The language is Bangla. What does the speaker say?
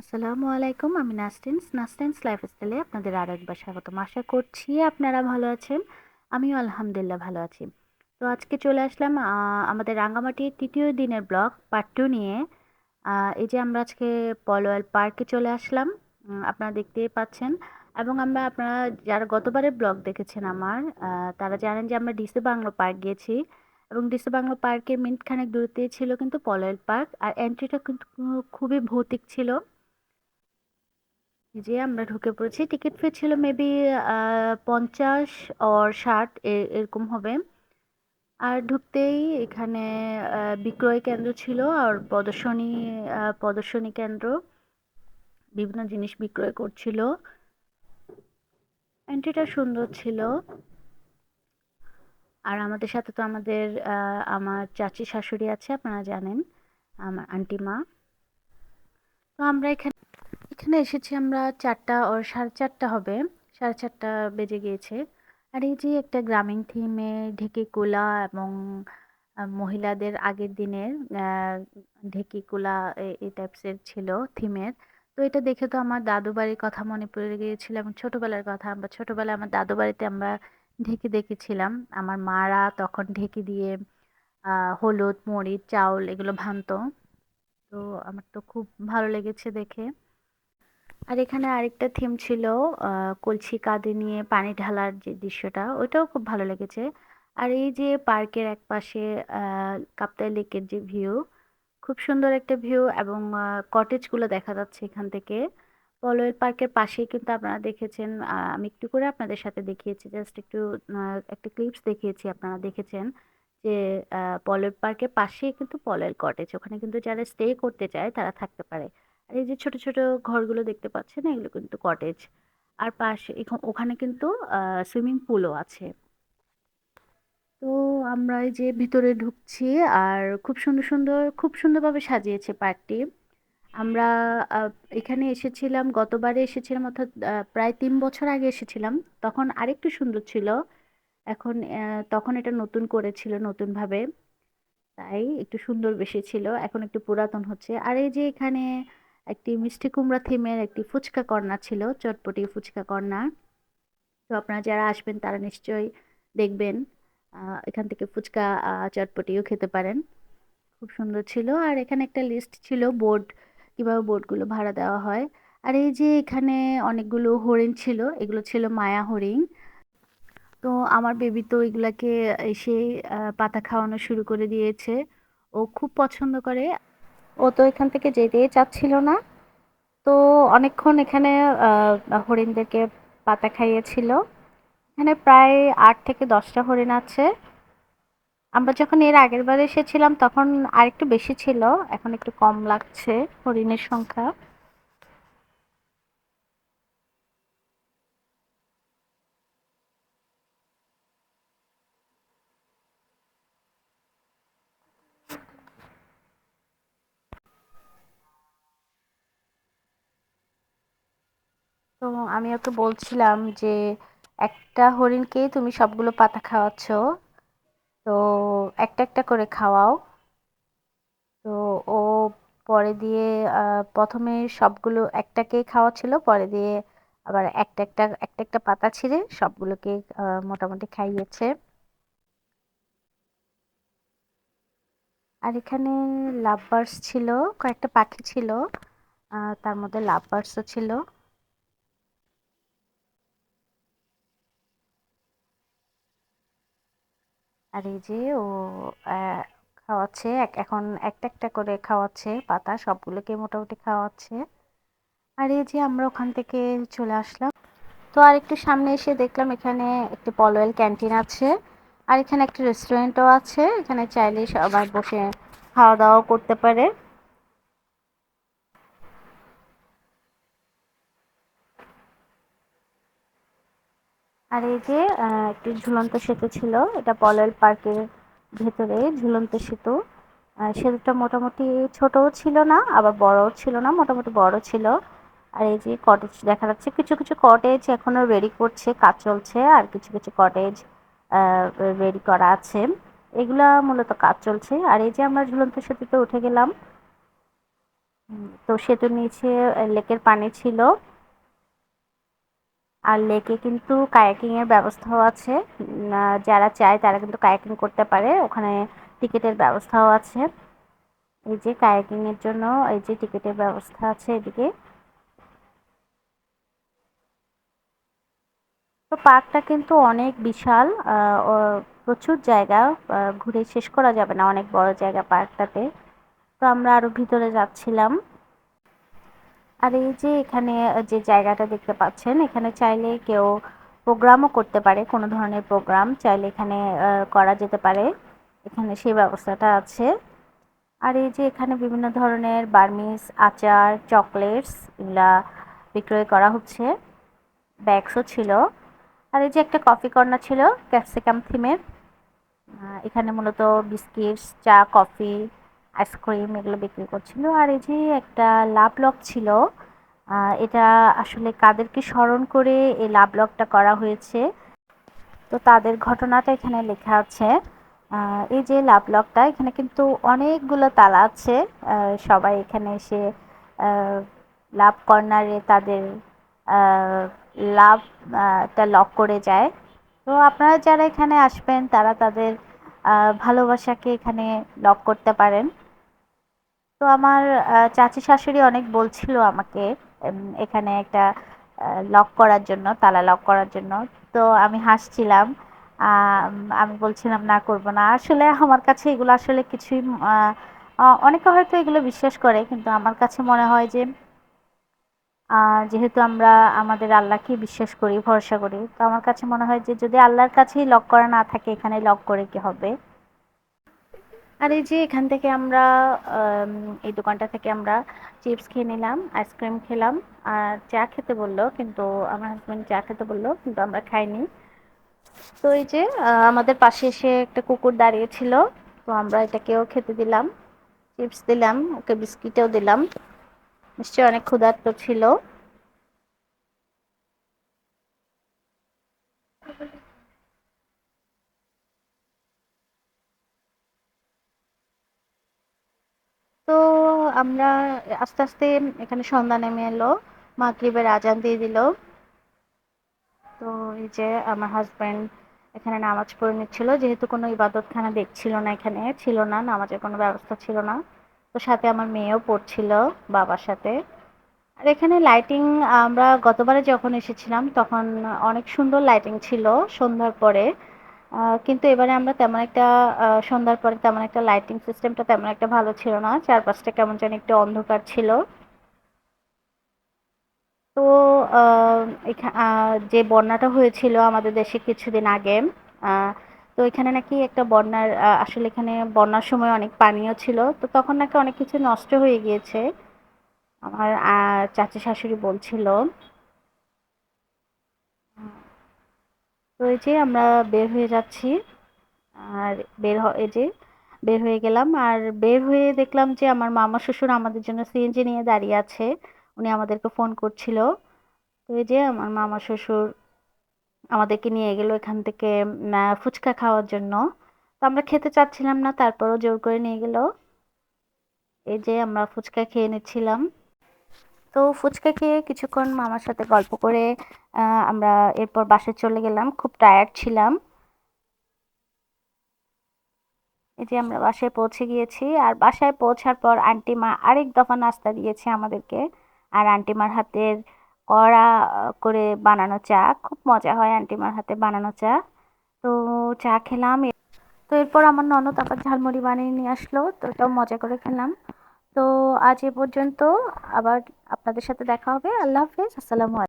আসসালামু আলাইকুম, আমি নাস্টিনস নাস্টিনস লাইফস্টাইলে আপনাদের আরও একবার স্বাগতম। আশা করছি আপনারা ভালো আছেন। আমিও আলহামদুলিল্লাহ ভালো আছি। তো আজকে চলে আসলাম আমাদের রাঙ্গামাটির তৃতীয় দিনের ব্লগ পার্ট টু নিয়ে। এই যে আমরা আজকে পলোয়াল পার্কে চলে আসলাম আপনারা দেখতেই পাচ্ছেন। এবং আমরা, আপনারা যারা গতবারের ব্লগ দেখেছেন আমার তারা জানেন যে আমরা ডিসে বাংলো পার্ক গিয়েছি। এবং ডিসে বাংলো পার্কে মিনিটখানেক দূরত্বে ছিল কিন্তু পলয়েল পার্ক আর এন্ট্রিটা কিন্তু খুবই ভৌতিক ছিল। যে আমরা ঢুকে পড়েছি টিকিট ফি ছিল মেবি পঞ্চাশ অর ষাট এরকম হবে। আর ঢুকতেই এখানে বিক্রয় কেন্দ্র ছিল আর প্রদর্শনী প্রদর্শনী কেন্দ্র। বিভিন্ন জিনিস বিক্রয় করছিল। এন্ট্রিটা সুন্দর ছিল। আর আমাদের সাথে তো আমাদের আমার চাচি শাশুড়ি আছে, আপনারা জানেন, আমার আন্টি মা তো আমরা এখানে এখানে এসেছি আমরা চারটা ওর সাড়ে চারটা হবে, সাড়ে চারটা বেজে গিয়েছে। আর এই যে একটা গ্রামীণ থিমে ঢেকি কোলা এবং মহিলাদের আগের দিনের ঢেকি কোলা এই টাইপসের ছিল থিমের তো এটা দেখে তো আমার দাদু বাড়ির কথা মনে পড়ে গিয়েছিল এবং ছোটোবেলার কথা। আমরা ছোটোবেলায় আমার দাদু বাড়িতে আমরা ঢেকি দেখেছিলাম। আমার মারা তখন ঢেকি দিয়ে হলুদ, মরিচ, চাউল এগুলো ভানতো তো আমার তো খুব ভালো লেগেছে দেখে। আর এখানে আরেকটা থিম ছিল কলছি কাঁধে নিয়ে পানি ঢালার যে দৃশ্যটা, ওইটাও খুব ভালো লেগেছে। আর এই যে পার্কের এক পাশে কাপ্তাই লেকের যে ভিউ খুব সুন্দর একটা ভিউ এবং কটেজগুলো দেখা যাচ্ছে এখান থেকে। পলয়ের পার্কের পাশেই কিন্তু আপনারা দেখেছেন আমি একটু করে আপনাদের সাথে দেখিয়েছি জাস্ট একটু একটা ক্লিপস দেখিয়েছি আপনারা দেখেছেন যে পলয়ের পার্কের পাশেই কিন্তু পলয়ের কটেজ ওখানে কিন্তু যারা স্টে করতে চায় তারা থাকতে পারে। আর এই যে ছোট ছোট ঘরগুলো দেখতে পাচ্ছেন, এগুলো কিন্তু কটেজ আর পাশে ওখানে কিন্তু সুইমিং পুলও আছে। তো আমরা এই যে ভিতরে ঢুকছি আর খুব সুন্দর সুন্দর, খুব সুন্দরভাবে সাজিয়েছে পার্কটি। আমরা এখানে এসেছিলাম, গতবারে এসেছিলাম, অর্থাৎ প্রায় তিন বছর আগে এসেছিলাম। তখন আরেকটু সুন্দর ছিল। এখন তখন এটা নতুন করেছিল নতুনভাবে। তাই একটু সুন্দর বেশি ছিল। এখন একটু পুরাতন হচ্ছে। আর এই যে এখানে একটি মিষ্টি কুমড়া থিমের একটি ফুচকা কর্নার ছিল, চটপটি ফুচকা কর্নার তো আপনারা যারা আসবেন, তারা নিশ্চয়ই দেখবেন এখান থেকে ফুচকা চটপটিও খেতে পারেন। খুব সুন্দর ছিল। আর এখানে একটা লিস্ট ছিল বোর্ড কীভাবে বোর্ডগুলো ভাড়া দেওয়া হয়। আর এই যে এখানে অনেকগুলো হরিণ ছিল, এগুলো ছিল মায়া হরিণ। তো আমার বেবি তো এগুলাকে এসে পাতা খাওয়ানো শুরু করে দিয়েছে। ও খুব পছন্দ করে। ও তো এখান থেকে যেতেই চাচ্ছিল না। তো অনেকক্ষণ এখানে হরিণদেরকে পাতা খাইয়েছিল। এখানে প্রায় আট থেকে দশটা হরিণ আছে। আমরা যখন এর আগের বার এসেছিলাম তখন আরেকটু বেশি ছিল, এখন একটু কম লাগছে হরিণের সংখ্যা। তো আমি ওকে বলছিলাম যে, একটা হরিণকেই তুমি সবগুলো পাতা খাওয়াচ্ছ, তো একটা একটা করে খাওয়াও। তো ও পরে দিয়ে প্রথমে সবগুলো একটাকেই খাওয়াচ্ছিল, পরে দিয়ে আবার একটা একটা একটা একটা পাতা ছিঁড়ে সবগুলোকে মোটামুটি খাইয়েছে। আর এখানে লাভ বার্ডস ছিল, কয়েকটা পাখি ছিল তার মধ্যে লাভ বার্ডসও ছিল। আর এই যে ও খাওয়াচ্ছে এখন একটা একটা করে খাওয়াচ্ছে, পাতা সবগুলোকে মোটামুটি খাওয়াচ্ছে। আর এই যে আমরা ওখান থেকে চলে আসলাম। তো আর একটু সামনে এসে দেখলাম এখানে একটি পলওয়েল ক্যান্টিন আছে, আর এখানে একটি রেস্টুরেন্টও আছে, এখানে চাইলে সবাই বসে খাওয়া দাওয়াও করতে পারে। আর এই যে একটি ঝুলন্ত সেতু ছিল, এটা পলয়েল পার্কের ভেতরে ঝুলন্ত সেতু। সেতুটা মোটামুটি ছোটও ছিল না, আবার বড়ও ছিল না, মোটামুটি বড় ছিল। আর এই যে কটেজ দেখা যাচ্ছে, কিছু কিছু কটেজ এখনও রেডি করছে, কাজ চলছে, আর কিছু কিছু কটেজ রেডি করা আছে। এগুলা মূলত কাজ চলছে। আর এই যে আমরা ঝুলন্ত সেতুতে উঠে গেলাম তো সেতুর নিচে লেকের পানি ছিল। আর লেকে কিন্তু কায়াকিংয়ের ব্যবস্থাও আছে। যারা চায় তারা কিন্তু কায়াকিং করতে পারে। ওখানে টিকিটের ব্যবস্থাও আছে। এই যে কায়াকিংয়ের জন্য এই যে টিকিটের ব্যবস্থা আছে এদিকে। তো পার্কটা কিন্তু অনেক বিশাল। প্রচুর জায়গা। ঘুরে শেষ করা যাবে না অনেক বড় জায়গা পার্কটাতে। তো আমরা আরও ভিতরে যাচ্ছিলাম। আর এই যে এখানে যে জায়গাটা দেখতে পাচ্ছেন, এখানে চাইলে কেউ প্রোগ্রামও করতে পারে, কোনো ধরনের প্রোগ্রাম। চাইলে এখানে করা যেতে পারে। এখানে সেই ব্যবস্থাটা আছে। আর এই যে এখানে বিভিন্ন ধরনের বার্মিস আচার, চকলেটস, এগুলা বিক্রয় করা হচ্ছে। ব্যাগসও ছিল। আর এই যে একটা কফি কর্নার ছিল, ক্যাপসিকাম থিমের। এখানে মূলত বিস্কিটস, চা, কফি আইসক্রিম এগুলো বিক্রি করছিল। আর এই যে একটা লাভ লক ছিল এটা আসলে কাদেরকে স্মরণ করে এই লাভ লকটা করা হয়েছে। তো তাদের ঘটনাটা এখানে লেখা আছে। এই যে লাভ লকটা, এখানে কিন্তু অনেকগুলো তালা আছে। সবাই এখানে এসে লাভ কর্নারে তাদের লাভটা লক করে যায়। তো আপনারা যারা এখানে আসবেন, তারা তাদের ভালোবাসাকে এখানে লক করতে পারেন। তো আমার চাচি শাশুড়ি অনেক বলছিল আমাকে এখানে একটা লক করার জন্য, তালা লক করার জন্য। তো আমি হাসছিলাম, আমি বলছিলাম, না, করব না। আসলে আমার কাছে এগুলো আসলে কিছুই অনেকে হয়তো এগুলো বিশ্বাস করে, কিন্তু আমার কাছে মনে হয় যে যেহেতু আমরা আমাদের আল্লাহকে বিশ্বাস করি, ভরসা করি, তো আমার কাছে মনে হয় যে, যদি আল্লাহর কাছেই লক করা না থাকে, এখানে লক করে কি হবে? আর এই যে এখান থেকে আমরা এই দোকানটা থেকে আমরা চিপস খেয়ে নিলাম, আইসক্রিম খেলাম, আর চা খেতে বলল, কিন্তু আমার হাজব্যান্ড চা খেতে বলল, কিন্তু আমরা খাইনি। তো এই যে আমাদের পাশে এসে একটা কুকুর দাঁড়িয়েছিল, তো আমরা এটাকেও খেতে দিলাম, চিপস দিলাম, ওকে বিস্কিটেও দিলাম। নিশ্চয়ই অনেক ক্ষুধার্ত ছিল তো আমরা আস্তে আস্তে এখানে সন্ধ্যা নেমে এলো। মাগরিবের আজান দিয়ে দিল। তো এই যে আমার হাজব্যান্ড এখানে নামাজ পড়ে নিচ্ছিল। যেহেতু কোনো ইবাদতখানা দেখছিল না এখানে, ছিল না, নামাজের কোনো ব্যবস্থা ছিল না। তো সাথে আমার মেয়েও পড়ছিল বাবার সাথে। আর এখানে লাইটিং আমরা গতবারে যখন এসেছিলাম, তখন অনেক সুন্দর লাইটিং ছিল সন্ধ্যার পরে। কিন্তু এবারে আমরা তেমন একটা সন্ধ্যার পরে তেমন একটা লাইটিং সিস্টেমটা তেমন একটা ভালো ছিল না। চারপাশটা কেমন যেন একটু অন্ধকার ছিল। তো যে বন্যাটা হয়েছিল আমাদের দেশে কিছুদিন আগে তো এখানে নাকি একটা বন্যার আসলে এখানে বন্যার সময় অনেক পানীয় ছিল। তো তখন নাকি অনেক কিছু নষ্ট হয়ে গিয়েছে। আমার চাচি শাশুড়ি বলছিল তো এই যে আমরা বের হয়ে যাচ্ছি। আর বের এই যে বের হয়ে গেলাম। আর বের হয়ে দেখলাম যে আমার মামা শ্বশুর আমাদের জন্য সিএনজি নিয়ে দাঁড়িয়ে আছে। উনি আমাদেরকে ফোন করছিল। তো এই যে আমার মামা শ্বশুর আমাদেরকে নিয়ে গেল এখান থেকে ফুচকা খাওয়ার জন্য। তো আমরা খেতে চাচ্ছিলাম না, তারপরও জোর করে নিয়ে গেল। এই যে আমরা ফুচকা খেয়ে নিচ্ছিলাম। তো ফুচকা খেয়ে কিছুক্ষণ মামার সাথে গল্প করে আমরা এরপর বাসায় চলে গেলাম। খুব টায়ার্ড ছিলাম। এই যে আমরা বাসায় পৌঁছে গিয়েছি আর বাসায় পৌঁছার পর আন্টি মা আরেক দফা নাস্তা দিয়েছে আমাদেরকে। আর আন্টিমার হাতের কড়া করে বানানো চা। খুব মজা হয় আন্টিমার হাতে বানানো চা। তো চা খেলাম। তো এরপর আমার ননদ আবার ঝালমুড়ি বানিয়ে নিয়ে আসলো। তো ওটাও মজা করে খেলাম। তো আজ এ পর্যন্ত আবার আপনাদের সাথে দেখা হবে। আল্লাহ হাফেজ। আসসালামু